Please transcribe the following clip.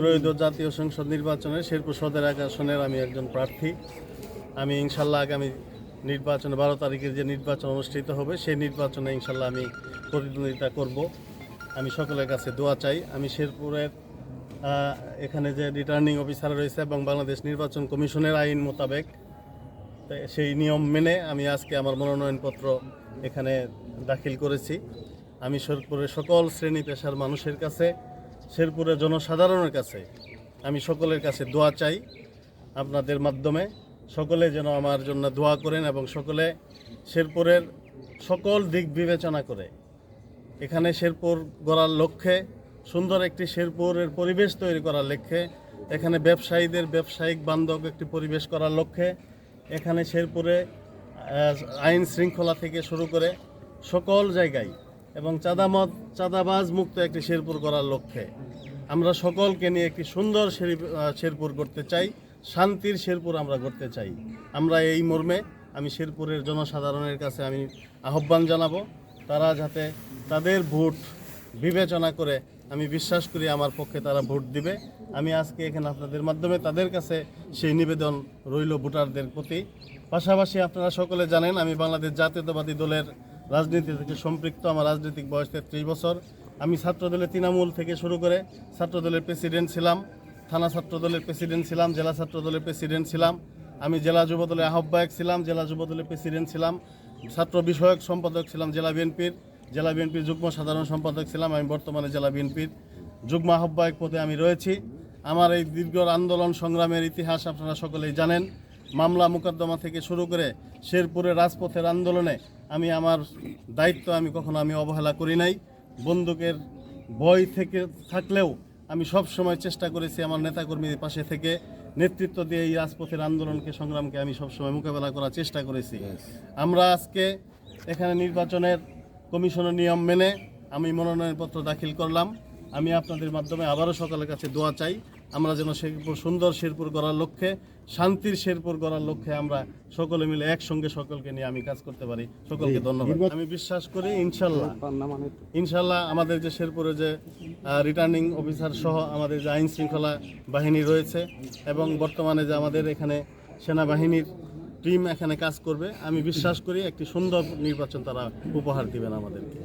ত্রয়োদশ জাতীয় সংসদ নির্বাচনে শেরপুর সদর এক আসনের আমি একজন প্রার্থী। আমি ইনশাল্লাহ আগামী নির্বাচনে বারো তারিখের যে নির্বাচন অনুষ্ঠিত হবে, সেই নির্বাচনে ইনশাল্লাহ আমি প্রতিদ্বন্দ্বিতা করব। আমি সকলের কাছে দোয়া চাই। আমি শেরপুরের এখানে যে রিটার্নিং অফিসার রয়েছে এবং বাংলাদেশ নির্বাচন কমিশনের আইন মোতাবেক সেই নিয়ম মেনে আমি আজকে আমার মনোনয়নপত্র এখানে দাখিল করেছি। আমি শেরপুরের সকল শ্রেণি পেশার মানুষের কাছে শেরপুরের জনসাধারণের কাছে আমি সকলের কাছে দোয়া চাই আপনাদের মাধ্যমে সকলে যেন আমার জন্য দোয়া করেন এবং সকলে শেরপুরের সকল দিক বিবেচনা করে। এখানে শেরপুর গড়ার লক্ষ্যে সুন্দর একটি শেরপুরের পরিবেশ তৈরি করার লক্ষ্যে, এখানে ব্যবসায়ীদের ব্যবসায়িক বান্ধব একটি পরিবেশ করার লক্ষ্যে, এখানে শেরপুরে আইন শৃঙ্খলা থেকে শুরু করে সকল জায়গায় এবং চাঁদামদ চাঁদাবাজ মুক্ত একটি শেরপুর করার লক্ষ্যে। আমরা সকলকে নিয়ে একটি সুন্দর শেরি- শেরপুর করতে চাই, শান্তির শেরপুর আমরা করতে চাই। আমরা এই মর্মে আমি শেরপুরের জনসাধারণের কাছে আমি আহ্বান জানাব, তারা যাতে তাদের ভোট বিবেচনা করে আমি বিশ্বাস করি আমার পক্ষে তারা ভোট দিবে। আমি আজকে এখানে আপনাদের মাধ্যমে তাদের কাছে সেই নিবেদন রইল ভোটারদের প্রতি। পাশাপাশি আপনারা সকলে জানেন, আমি বাংলাদেশ জাতীয়তাবাদী দলের রাজনীতি থেকে সম্পৃক্ত আমার রাজনৈতিক বয়স তেত্রিশ বছর। আমি ছাত্রদলের তৃণমূল থেকে শুরু করে ছাত্রদলের প্রেসিডেন্ট ছিলাম, থানা ছাত্রদলের প্রেসিডেন্ট ছিলাম, জেলা ছাত্রদলের প্রেসিডেন্ট ছিলাম। আমি জেলা যুবদলের আহ্বায়ক ছিলাম, জেলা যুবদলের প্রেসিডেন্ট ছিলাম। ছাত্র বিষয়ক সম্পাদক ছিলাম জেলা বিএনপির জেলা বিএনপির যুগ্ম সাধারণ সম্পাদক ছিলাম আমি বর্তমানে জেলা বিএনপির। যুগ্ম আহ্বায়ক পদে আমি রয়েছি। আমার এই দীর্ঘ আন্দোলন সংগ্রামের ইতিহাস আপনারা সকলেই জানেন। মামলা মোকদ্দমা থেকে শুরু করে শেরপুরের রাজপথের আন্দোলনে আমি আমার দায়িত্ব আমি কখনো আমি অবহেলা করি নাই। বন্দুকের ভয় থেকে থাকলেও আমি সব সময় চেষ্টা করেছি আমার নেতাকর্মীদের পাশে থেকে। নেতৃত্ব দিয়ে এই রাজপথের আন্দোলনকে সংগ্রামকে আমি সবসময় মোকাবেলা করার চেষ্টা করেছি। আমরা আজকে এখানে নির্বাচনের কমিশনের নিয়ম মেনে আমি মনোনয়নপত্র দাখিল করলাম। আমি আপনাদের মাধ্যমে আবারও সকালের কাছে দোয়া চাই। আমরা যেন শেরপুর সুন্দর শেরপুর গড়ার লক্ষ্যে শান্তির শেরপুর গড়ার লক্ষ্যে আমরা সকলে মিলে একসঙ্গে সকলকে নিয়ে আমি কাজ করতে পারি। সকলকে ধন্যবাদ। আমি বিশ্বাস করি ইনশাল্লাহ ইনশাল্লাহ আমাদের যে শেরপুরে যে রিটার্নিং অফিসার সহ আমাদের যে আইন শৃঙ্খলা বাহিনী রয়েছে এবং বর্তমানে যে আমাদের এখানে সেনাবাহিনীর টিম এখানে কাজ করবে আমি বিশ্বাস করি একটি সুন্দর নির্বাচন তারা উপহার দিবেন আমাদেরকে।